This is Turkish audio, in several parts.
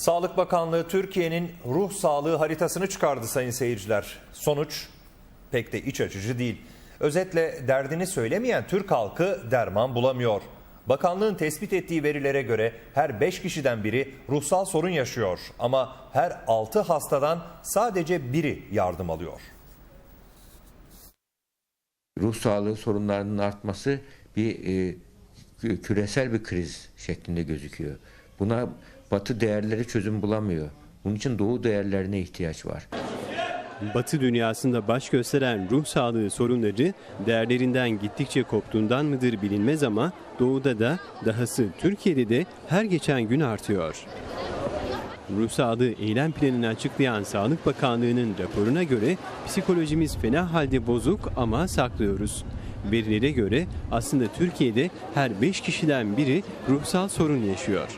Sağlık Bakanlığı Türkiye'nin ruh sağlığı haritasını çıkardı sayın seyirciler. Sonuç pek de iç açıcı değil. Özetle derdini söylemeyen Türk halkı derman bulamıyor. Bakanlığın tespit ettiği verilere göre her 5 kişiden biri ruhsal sorun yaşıyor ama her 6 hastadan sadece biri yardım alıyor. ruh sağlığı sorunlarının artması bir e, kü- küresel bir kriz şeklinde gözüküyor. Buna Batı değerleri çözüm bulamıyor. Bunun için Doğu değerlerine ihtiyaç var. Batı dünyasında baş gösteren ruh sağlığı sorunları değerlerinden gittikçe koptuğundan mıdır bilinmez ama doğuda da dahası Türkiye'de de her geçen gün artıyor. Ruh sağlığı eylem planını açıklayan Sağlık Bakanlığı'nın raporuna göre psikolojimiz fena halde bozuk ama saklıyoruz. Verilere göre aslında Türkiye'de her 5 kişiden biri ruhsal sorun yaşıyor.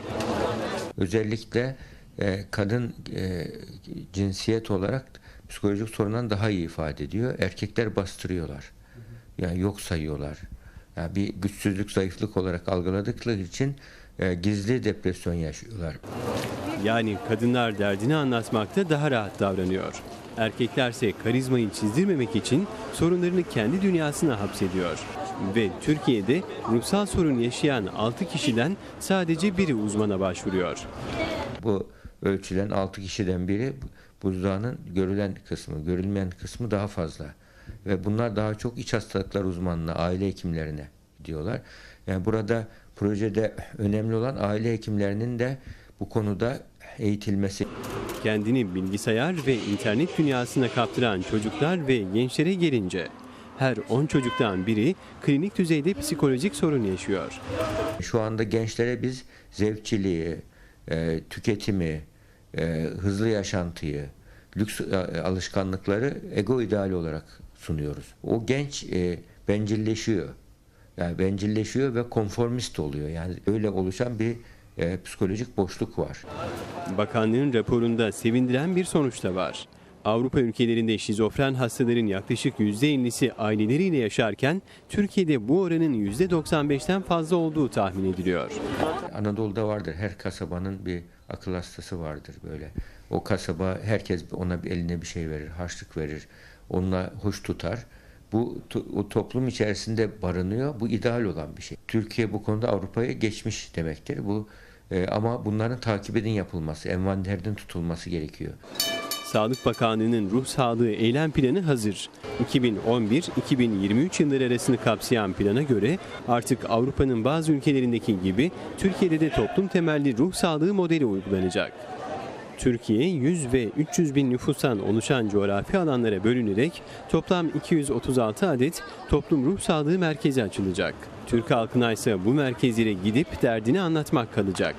Özellikle e, kadın e, cinsiyet olarak psikolojik sorundan daha iyi ifade ediyor. Erkekler bastırıyorlar. Yani yok sayıyorlar. Yani bir güçsüzlük, zayıflık olarak algıladıkları için e, gizli depresyon yaşıyorlar. Yani kadınlar derdini anlatmakta daha rahat davranıyor. Erkeklerse karizmayı çizdirmemek için sorunlarını kendi dünyasına hapsediyor. Ve Türkiye'de ruhsal sorun yaşayan 6 kişiden sadece biri uzmana başvuruyor. Bu ölçülen 6 kişiden biri buzdağının görülen kısmı, görülmeyen kısmı daha fazla. Ve bunlar daha çok iç hastalıklar uzmanına, aile hekimlerine gidiyorlar. Yani burada projede önemli olan aile hekimlerinin de bu konuda eğitilmesi. Kendini bilgisayar ve internet dünyasına kaptıran çocuklar ve gençlere gelince her 10 çocuktan biri klinik düzeyde psikolojik sorun yaşıyor. Şu anda gençlere biz zevkçiliği, e, tüketimi, e, hızlı yaşantıyı, lüks e, alışkanlıkları ego ideali olarak sunuyoruz. O genç bencilleşiyor. Yani bencilleşiyor ve konformist oluyor. Yani öyle oluşan bir e, psikolojik boşluk var. Bakanlığın raporunda sevindiren bir sonuç da var. Avrupa ülkelerinde şizofren hastaların yaklaşık %50'si aileleriyle yaşarken Türkiye'de bu oranın %95'ten fazla olduğu tahmin ediliyor. Anadolu'da vardır. Her kasabanın bir akıl hastası vardır böyle. O kasaba herkes ona bir eline bir şey verir, harçlık verir. Onunla hoş tutar. Bu o toplum içerisinde barınıyor. Bu ideal olan bir şey. Türkiye bu konuda Avrupa'ya geçmiş demektir. Bu e, ama bunların takibinin yapılması, envanterden tutulması gerekiyor. Sağlık Bakanlığı'nın ruh sağlığı eylem planı hazır. 2011-2023 yılları arasını kapsayan plana göre artık Avrupa'nın bazı ülkelerindeki gibi Türkiye'de de toplum temelli ruh sağlığı modeli uygulanacak. Türkiye 100 ve 300 bin nüfustan oluşan coğrafi alanlara bölünerek toplam 236 adet toplum ruh sağlığı merkezi açılacak. Türk halkına ise bu merkezlere gidip derdini anlatmak kalacak.